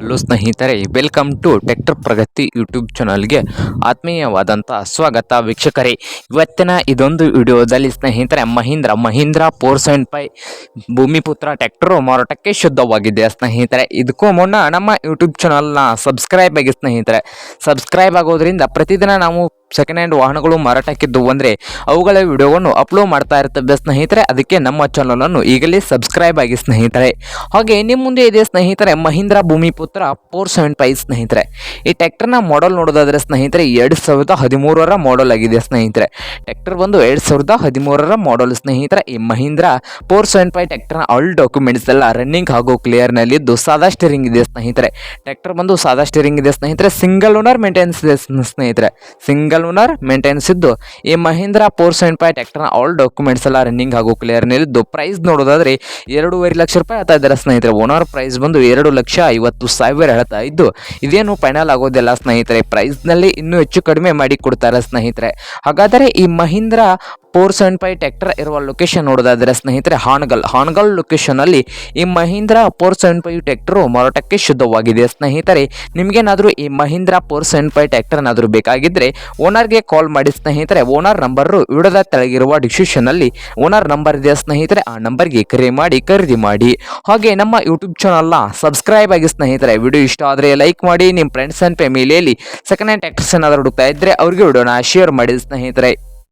Hello ಸ್ನೇಹಿತರೆ welcome to tractor Pragati YouTube ಚಾನಲ್ಗೆ ಆತ್ಮೀಯವಾದಂಥ ಸ್ವಾಗತ ವೀಕ್ಷಕರೇ. ಇವತ್ತಿನ ಇದೊಂದು ವಿಡಿಯೋದಲ್ಲಿ ಸ್ನೇಹಿತರೆ, Mahindra Mahindra four seven five Bhumiputra tractor ಮಾರಾಟಕ್ಕೆ ಶುದ್ಧವಾಗಿದೆ ಸ್ನೇಹಿತರೆ. ಇದಕ್ಕೂ ಮುನ್ನ ನಮ್ಮ ಯೂಟ್ಯೂಬ್ ಚಾನಲ್ನ ಸಬ್ಸ್ಕ್ರೈಬ್ ಆಗಿ ಸ್ನೇಹಿತರೆ. ಸಬ್ಸ್ಕ್ರೈಬ್ ಆಗೋದ್ರಿಂದ ಪ್ರತಿದಿನ ನಾವು ಸೆಕೆಂಡ್ ಹ್ಯಾಂಡ್ ವಾಹನಗಳು ಮಾರಾಟಕ್ಕಿದ್ದು ಅಂದರೆ ಅವುಗಳ ವಿಡಿಯೋವನ್ನು ಅಪ್ಲೋಡ್ ಮಾಡ್ತಾ ಇರ್ತವೆ ಸ್ನೇಹಿತರೆ, ಅದಕ್ಕೆ ನಮ್ಮ ಚಾನಲನ್ನು ಈಗಲೇ ಸಬ್ಸ್ಕ್ರೈಬ್ ಆಗಿ ಸ್ನೇಹಿತರೆ. ಹಾಗೆ ನಿಮ್ಮ ಮುಂದೆ ಇದೆ ಸ್ನೇಹಿತರೆ, Mahindra Bhumiputra four seven five ಸ್ನೇಹಿತರೆ. ಈ ಟ್ಯಾಕ್ಟರ್ನ ಮಾಡಲ್ ನೋಡೋದಾದರೆ ಸ್ನೇಹಿತರೆ, ಎರಡು ಸಾವಿರದ ಹದಿಮೂರರ ಮಾಡಲ್ ಆಗಿದೆ ಸ್ನೇಹಿತರೆ. ಟ್ಯಾಕ್ಟರ್ ಬಂದು ಎರಡು ಸಾವಿರದ ಹದಿಮೂರರ ಮಾಡಲ್ ಸ್ನೇಹಿತರೆ. ಈ ಮಹೀಂದ್ರ ಫೋರ್ ಸೆವೆನ್ ಫೈವ್ ಟ್ಯಾಕ್ಟರ್ನ ಆಲ್ ಡಾಕ್ಯುಮೆಂಟ್ಸ್ ಎಲ್ಲ ರನ್ನಿಂಗ್ ಹಾಗೂ ಕ್ಲಿಯರ್ನಲ್ಲಿದ್ದು ಸಾದಾ ಸ್ಟೀರಿಂಗ್ ಇದೆ ಸ್ನೇಹಿತರೆ. ಟ್ಯಾಕ್ಟರ್ ಬಂದು ಸಾದಾ ಸ್ಟೀರಿಂಗ್ ಇದೆ ಸ್ನೇಹಿತರೆ. ಸಿಂಗಲ್ ಓನರ್ ಮೇಂಟೆನೆನ್ಸ್ ಇದೆ ಸ್ನೇಹಿತರೆ. ಸಿಂಗಲ್ ಓನರ್ ಮೇಂಟೆನೆನ್ಸ್ ಇದ್ದು ಈ ಮಹೀಂದ್ರ ಫೋರ್ ಸೆವೆನ್ ಫೈವ್ ಟ್ಯಾಕ್ಟರ್ನ ಆಲ್ ಡಾಕ್ಯುಮೆಂಟ್ಸ್ ಎಲ್ಲ ರನ್ನಿಂಗ್ ಹಾಗೂ ಕ್ಲಿಯರ್ನಲ್ಲಿದ್ದು ಪ್ರೈಸ್ ನೋಡೋದಾದ್ರೆ ಎರಡೂವರೆ ಲಕ್ಷ ರೂಪಾಯಿ ಅಥವಾ ಇದ್ದಾರೆ ಸ್ನೇಹಿತರೆ. ಓನರ್ ಪ್ರೈಸ್ ಬಂದು ಎರಡು ಲಕ್ಷ ಐವತ್ತು ಸಾವಿರ ಹೇಳ್ತಾ ಇದ್ದು. ಇದೇನು ಫೈನಲ್ ಆಗೋದಿಲ್ಲ ಸ್ನೇಹಿತರೆ. ಪ್ರೈಸ್ನಲ್ಲಿ ಇನ್ನೂ ಹೆಚ್ಚು ಕಡಿಮೆ ಮಾಡಿ ಕೊಡ್ತಾರೆ ಸ್ನೇಹಿತರೆ. ಹಾಗಾದರೆ ಈ Mahindra four seven five tractor ಇರುವ ಲೊಕೇಶನ್ ನೋಡೋದಾದ್ರೆ ಸ್ನೇಹಿತರೆ, ಹಾನ್ಗಲ್. ಹಾನಗಲ್ ಲೊಕೇಶನಲ್ಲಿ ಈ Mahindra four seven five tractor ಮಾರಾಟಕ್ಕೆ ಶುದ್ಧವಾಗಿದೆ. ಸ್ನೇಹಿತರೆ, ನಿಮಗೇನಾದರೂ ಈ ಮಹೀಂದ್ರ ಫೋರ್ ಸೆವೆನ್ ಫೈವ್ ಟ್ಯಾಕ್ಟರ್ನಾದರೂ ಬೇಕಾಗಿದ್ದರೆ ಓನರ್ಗೆ ಕಾಲ್ ಮಾಡಿ ಸ್ನೇಹಿತರೆ, ಓನರ್ ನಂಬರು ವಿಡದ ತೆಳಗಿರುವ ಡಿಸ್ಕ್ರಿಪ್ಷನಲ್ಲಿ ಓನರ್ ನಂಬರ್ ಇದೆ ಸ್ನೇಹಿತರೆ, ಆ ನಂಬರ್ಗೆ ಕರೆ ಮಾಡಿ ಖರೀದಿ ಮಾಡಿ. ಹಾಗೆ ನಮ್ಮ ಯೂಟ್ಯೂಬ್ ಚಾನಲ್ನ ಸಬ್ಸ್ಕ್ರೈಬ್ ಆಗಿ ಸ್ನೇಹಿತರೆ, ವಿಡಿಯೋ ಇಷ್ಟ ಆದರೆ ಲೈಕ್ ಮಾಡಿ ನಿಮ್ಮ ಫ್ರೆಂಡ್ಸ್ ಆ್ಯಂಡ್ ಫ್ಯಾಮಿಲಿಯಲ್ಲಿ ಸೆಕೆಂಡ್ ಹ್ಯಾಂಡ್ ಟ್ಯಾಕ್ಟರ್ಸ್ ಏನಾದರೂ ಹುಡುಕ್ತಾ ಇದ್ದರೆ ಅವ್ರಿಗೆ ವಿಡಿಯೋನ ಶೇರ್ ಮಾಡಿ ಸ್ನೇಹಿತರೆ.